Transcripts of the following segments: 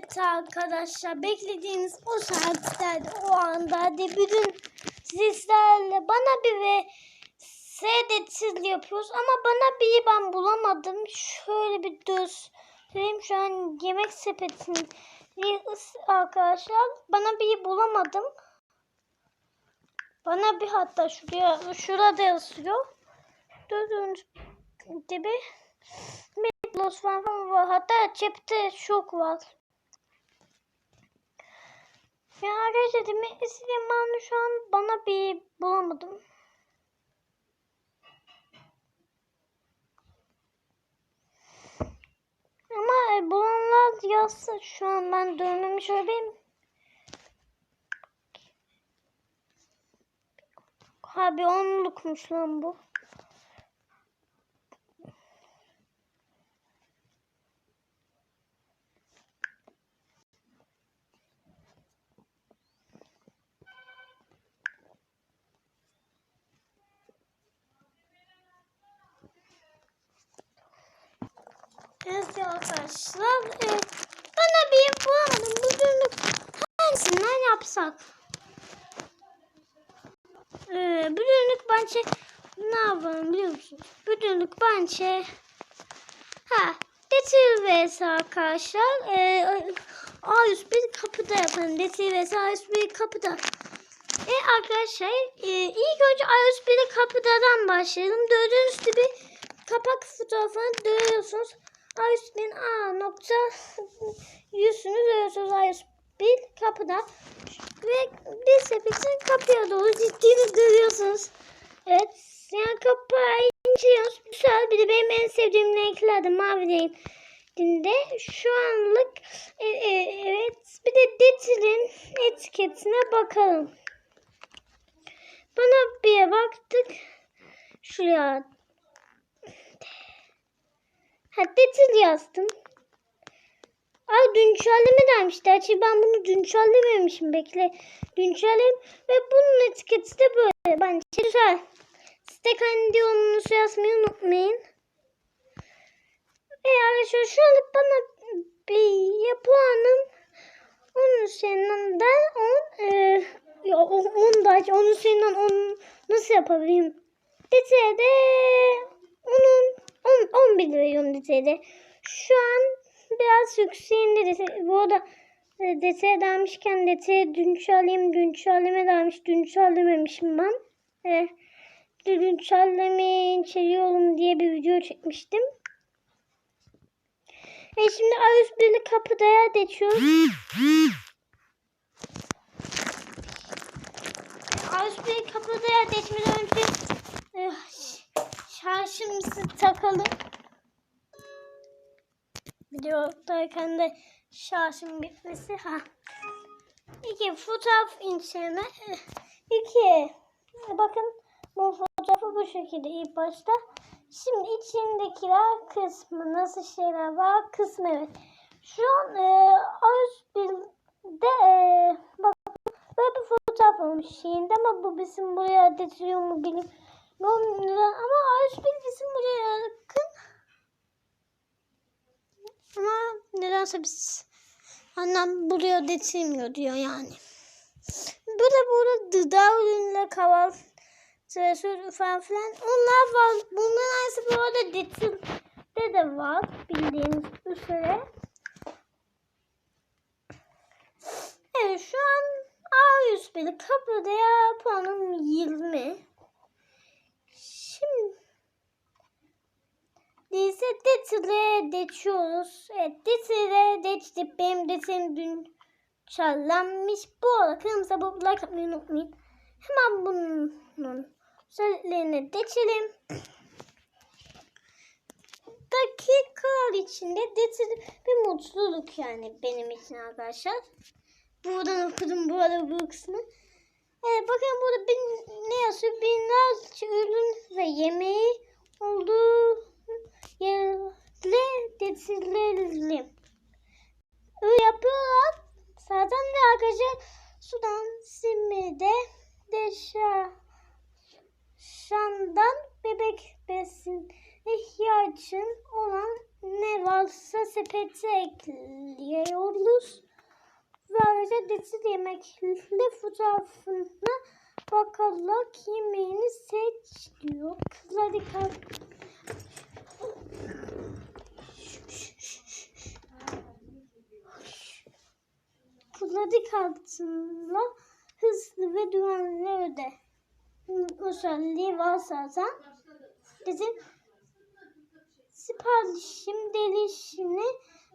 Evet arkadaşlar beklediğiniz o saatlerde o anda hadi bütün sizlerle bana bir ve seyretsiz yapıyoruz ama bana bir ben bulamadım. Şöyle bir göstereyim şu an yemek sepetini arkadaşlar bana bir bulamadım. Bana bir hatta şuraya şurada yazıyor. Gördüğünüz gibi Los falan var. Hatta cepte çok var. Ya arkadaşlar demek istediğim ben şu an bana bir bulamadım. Ama e, bulanlar yazsa şu an ben dönmemiş olabilirim. Abi onlukmuş lan bu. Evet arkadaşlar. E, bana bir bulamadım. Bugün hangisinden yapsak? E, bugünlük bence ne yapalım biliyor musunuz? Bugünlük bence ha Detil vs arkadaşlar. E, A101 kapıda yapalım. Detil vs A101 kapıda. E arkadaşlar e, ilk önce A101 kapıdadan başlayalım. Gördüğünüz gibi kapak fotoğrafını A101 A nokta yüzünü görüyorsunuz A101 kapıda. Ve bir sepetin kapıya doğru gittiğini görüyorsunuz. Evet. Yani kapağı inceliyoruz. Güzel. Bir de benim en sevdiğim renkler de mavi renkinde. Şu anlık e, e, evet. Bir de Detil'in etiketine bakalım. Bana bir baktık. Şuraya Ha Detil yazdım. Ay güncelleme demişti. Açı ben bunu güncellememişim. Bekle. Güncellem ve bunun etiketi de böyle. Bence güzel. Size kendi yolunuzu yazmayı unutmayın. Ve arkadaşlar şu anlık bana bir ya puanım onun üzerinden on e, ya on da onun üzerinden on nasıl yapabilirim? Detayda onun 10, 11 veriyorum detayda. Şu an biraz yükseğinde detay. Bu arada e, detaya dalmışken detaya güncellemeyeyim. Güncelleme dalmış. Güncellememişim ben. E, güncelleme içeriyorum diye bir video çekmiştim. E şimdi A101'li kapıdaya geçiyoruz. A101'li kapıdaya geçmeden önce e, şarjımızı takalım. Videodayken de şarjım bitmesi. Ha. İki fotoğraf inceleme. İki. Bakın bu fotoğrafı bu şekilde ilk başta. Şimdi içindekiler kısmı nasıl şeyler var kısmı evet. Şu an e, A101'de e, bak böyle bir fotoğraf olmuş şeyinde ama bu bizim buraya getiriyor mu bilmiyorum. Ama A101 bizim buraya yakın. Ama nedense biz annem buraya getirmiyor diyor yani. Burada burada gıda ürünleri kahvaltı sırası falan filan. Onlar var. Bunların aynısı bu arada getirde de var. Bildiğiniz üzere. Evet şu an A101 kapıda ya puanım 20. Şimdi ise detile geçiyoruz. Evet detile geçtik. Benim detilim dün çallanmış. Bu arada kırmızı bu like atmayı unutmayın. Hemen bunun özelliklerine geçelim. Dakikalar içinde detil bir mutluluk yani benim için arkadaşlar. Buradan okudum bu arada bu kısmı. Evet bakın burada bin, ne deşa şandan bebek besin ihtiyacın olan ne varsa sepete ekliyoruz. Detil yemekli fotoğrafına bakarak yemeğini seç diyor. Kızlar kalk. Kızları kartınla hızlı ve güvenli öde. Özelliği varsa zaten bizim siparişim delişini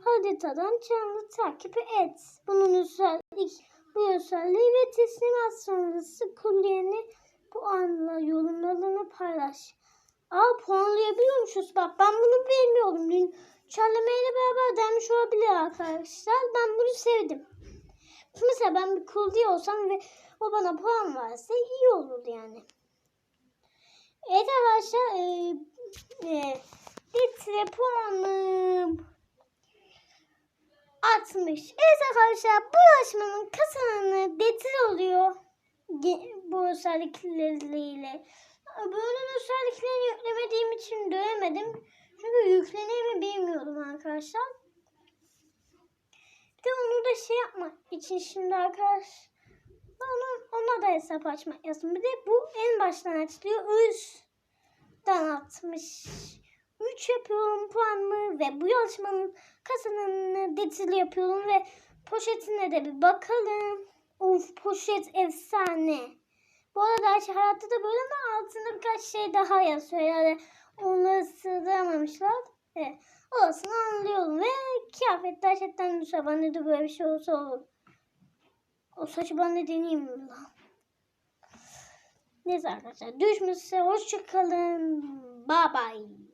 haritadan canlı takip et. Bunun özellik, bu özelliği ve teslimat sonrası kuryeni puanla yorumlarını paylaş. Aa puanlayabiliyormuşuz. Bak ben bunu bilmiyordum. Dün Çarlamayla beraber demiş olabilir arkadaşlar. Ben bunu sevdim. Mesela ben bir kurye olsam ve o bana puan verse iyi olur yani. Evet arkadaşlar e, e, litre puanım 60. Evet arkadaşlar bu yarışmanın kazananı Detil oluyor. Bu özellikleriyle. Böyle özelliklerini yüklemediğim için göremedim. Çünkü yüklenir mi bilmiyordum arkadaşlar. De onu da şey yapmak için şimdi arkadaş onu, ona da hesap açmak lazım. Bir de bu en baştan açılıyor. Üstten atmış. 3 yapıyorum puanımı ve bu yarışmanın kazananını detaylı yapıyorum ve poşetine de bir bakalım. Of poşet efsane. Bu arada hayatta da böyle ama altında birkaç şey daha yazıyor. Yani onları sığdıramamışlar. Evet. Orasını anlıyorum ve kıyafet gerçekten güzel. Bende de böyle bir şey olsa olur. O saçı ben de deneyeyim mi lan? Neyse arkadaşlar. Düşmüşse hoşçakalın. Bye bye.